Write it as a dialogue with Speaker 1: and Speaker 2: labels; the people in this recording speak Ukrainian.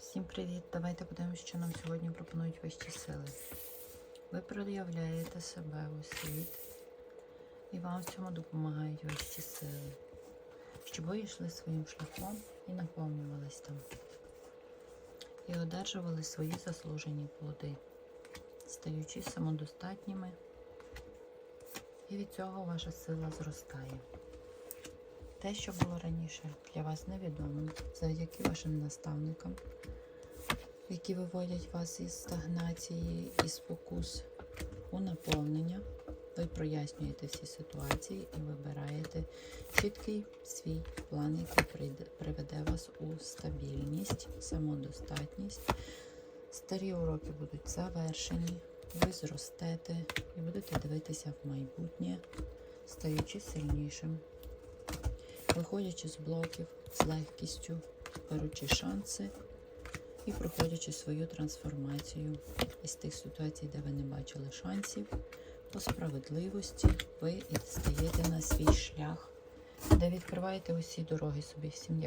Speaker 1: Всім привіт! Давайте подивимося, що нам сьогодні пропонують вищі сили. Ви проявляєте себе у світ, і вам в цьому допомагають вищі сили, щоб ви йшли своїм шляхом і наповнювались там. І одержували свої заслужені плоди, стаючи самодостатніми, і від цього ваша сила зростає. Те, що було раніше для вас невідомим, завдяки вашим наставникам, які виводять вас із стагнації і спокус у наповнення. Ви прояснюєте всі ситуації і вибираєте чіткий свій план, який приведе вас у стабільність, самодостатність. Старі уроки будуть завершені, ви зростете і будете дивитися в майбутнє, стаючи сильнішим виходячи з блоків з легкістю, беручи шанси і проходячи свою трансформацію із тих ситуацій, де ви не бачили шансів, по справедливості ви і стаєте на свій шлях, де відкриваєте усі дороги собі. Всім.